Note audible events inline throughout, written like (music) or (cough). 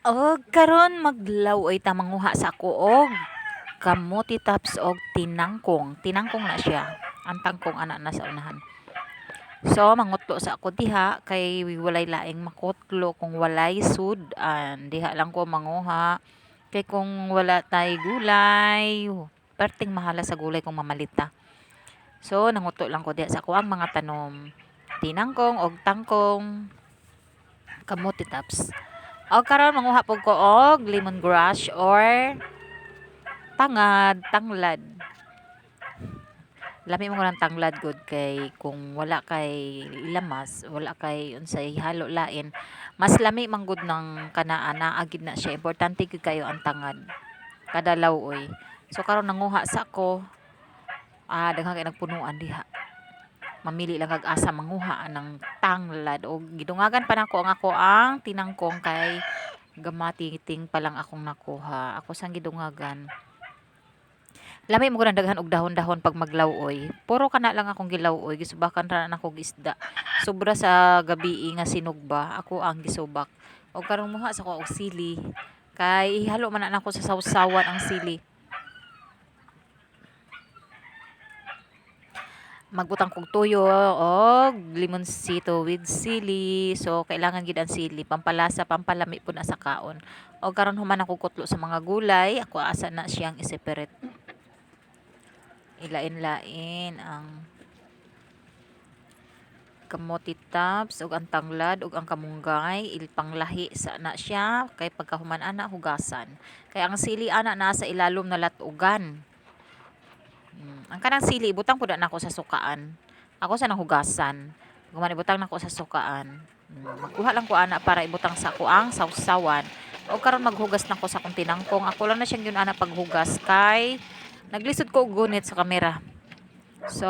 Og karon maglaw ay ta manguha sa ako og kamuti tops og tinangkong. Tinangkong na siya. Ang tangkong ana na sa unahan. So mangutlo sa ako diha kay walay laing makutlo kung walay sud an diha lang ko manguha. Kay kung wala tay gulay, perting mahala sa gulay kung mamalita. So nangutlo lang ko diha sa ako ang mga tanom. Tinangkong og tangkong kamuti tops. O karon manguha pug ko og lemongrass or tangad, tanglad. Lami mo ng tanglad good kay kung wala kay lamas, wala kay unsay halo lain, mas lami man gud ng kanaa naa gid na siya. Importante gid kayo ang tangad. Kada lawoy. So karon nanguha sa ko ah daghang kay nagpunuan diha. Mamili lang kag asa manguha ng tanglad o gidungagan pa nako ang ako ang tinangkong kay gamatiting pa lang akong nakuha. Ako sang gidungagan. Lami mo ng daghan og dahon-dahon pag maglawoy. Puro kana lang akong gilawoy, gisubakan ra nako og isda. Sobra sa gabi nga sinugba, ako ang gisubak. O karong muha sa ko og sili. Kay ihalo man na nako sa sawsawan ang sili. Magbutang kog tuyo og limonsito with sili. So kailangan gid ang sili pampalasa, pampalami pud na sa kaon. O karon human ako kutlo sa mga gulay, ako asa na siyang i-separate. Ilain-lain ang kamote ug ang tanglad ug ang kamunggay ilpanglahi sa na siya kay pagkahuman ana hugasan kay ang sili ana nasa ilalom na latugan ang kanang sili ibutang pud na nako sa sukaan. Ako sa nahugasan. Guman ibutang nako sa sukaan. Mm, magkuha lang ko ana para ibutang sa ako ang sawsawan. O karon maghugas nako sa kung tinangkong. Ako lang na siyang yun ana paghugas kay naglisod ko gunit sa kamera. So,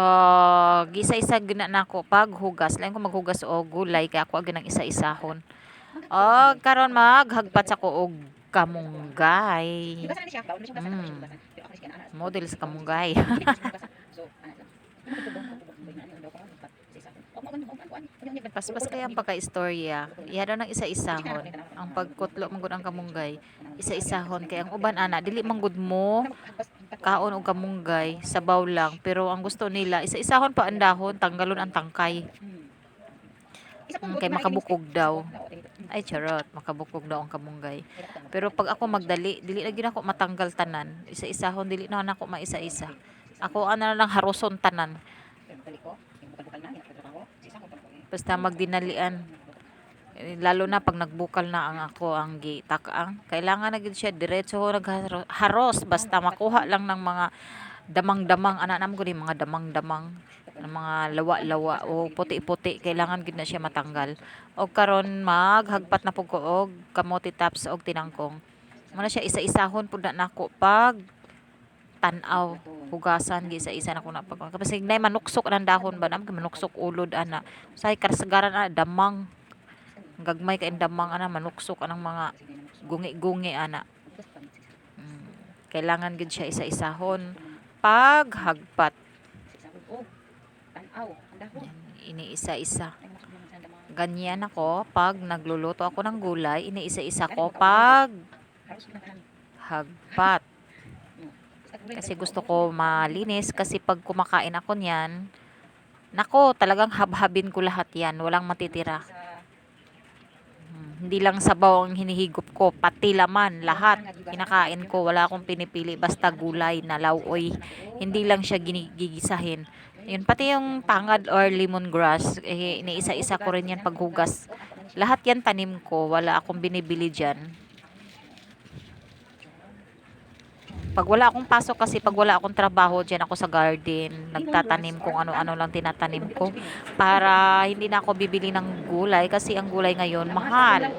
gisa-isa gina nako paghugas. Lain ko maghugas og gulay kay ako ag isa-isahon. O karon maghagpat sa ko og kamunggay. Mm. Model sa kamunggay. (laughs) Paspas kaya ang pagka-istorya. Iya daw ng isa-isahon. Ang pagkutlo manggod ang kamunggay, isa-isahon kay ang uban ana dili manggod mo kaon og kamunggay sabaw lang pero ang gusto nila isa-isahon pa ang dahon tanggalon ang tangkay. Mm, kay makabukog daw. Ay charot, makabukog daw ang kamunggay. Pero pag ako magdali, dili na ako matanggal tanan. Isa-isahon dili na ako maisa-isa. Ako ana lang haroson tanan. Basta magdinalian. Eh, Lalo na pag nagbukal na ang ako ang gitakaang. Kailangan na gid siya diretso nagharos basta makuha lang ng mga damang-damang ana nam ko ni mga damang-damang ng mga lawa-lawa o puti-puti kailangan gid na siya matanggal. Og karon maghagpat na pug ko og kamote tops og tinangkong. Mo na siya isa-isahon pud na nako pag tan-aw hugasan gi isa-isa na ko na pag kasi nay manuksok ang dahon ba nam? Manuksok ulod ana. Say kasagaran ana damang. Gagmay kay damang ana manuksok anang mga gungi-gungi ana. Mm, kailangan gid siya isa-isahon. Paghagpat. Yan, iniisa-isa. Ganyan ako pag nagluluto ako ng gulay iniisa-isa ko pag hagpat. Kasi gusto ko malinis kasi pag kumakain ako niyan nako talagang habhabin ko lahat yan walang matitira. Hmm, hindi lang sabaw ang hinihigop ko pati laman lahat. kinakain ko wala akong pinipili basta gulay na lauoy hindi lang siya ginigigisahin yun pati yung tangad or lemongrass eh, iniisa-isa ko rin yan paghugas. Lahat yan tanim ko wala akong binibili dyan. Pag wala akong pasok kasi pag wala akong trabaho diyan ako sa garden. Nagtatanim kung ano-ano lang tinatanim ko para hindi na ako bibili ng gulay kasi ang gulay ngayon mahal.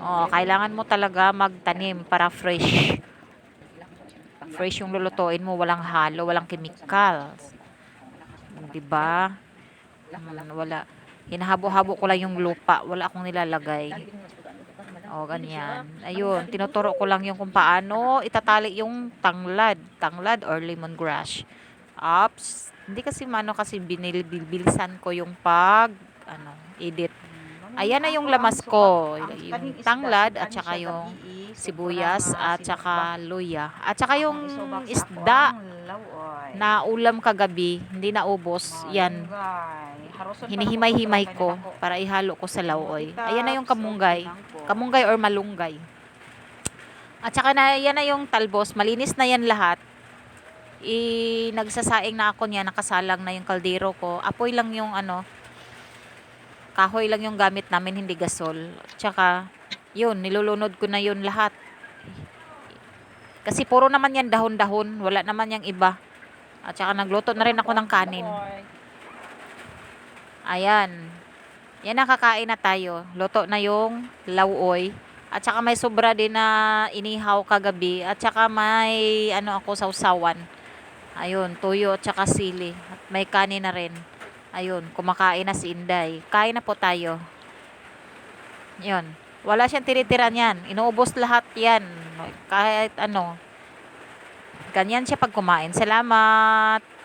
Oh, kailangan mo talaga magtanim para fresh. Fresh yung lulutuin mo walang halo walang chemicals 'di ba Hmm, wala hinahabo-habo ko lang yung lupa wala akong nilalagay o, ganyan. Ayun, tinuturo ko lang yung kung paano itatali yung tanglad, tanglad or lemongrass. Ops. Hindi kasi mano kasi binilbilisan ko yung pag ano, edit. Ayan na yung lamas ko. Yung tanglad at saka yung sibuyas at saka luya. At saka yung isda na ulam kagabi, hindi na ubos. Yan, hinihimay-himay ko para ihalo ko sa lauoy. Ayan na yung kamunggay. Kamunggay or malunggay. At saka na, yan na yung talbos. Malinis na yan lahat. I, nagsasaing na ako niya, nakasalang na yung kaldero ko. Apoy lang yung ano, kahoy lang yung gamit namin, hindi gasol. Tsaka, yun, nilulunod ko na yun lahat. Kasi puro naman yan dahon-dahon, wala naman yung iba. At saka nagluto na rin ako ng kanin. Ayan. Yan nakakain na tayo. Luto na yung lauoy. At saka may sobra din na inihaw kagabi. At saka may ano ako sausawan. Ayun, tuyo at saka sili. At may kanin na rin. Ayun, kumakain na si Inday. Kain na po tayo. Yun. Wala siyang tinitira niyan. Inuubos lahat yan. Kahit ano. Ganyan siya pag kumain. Salamat.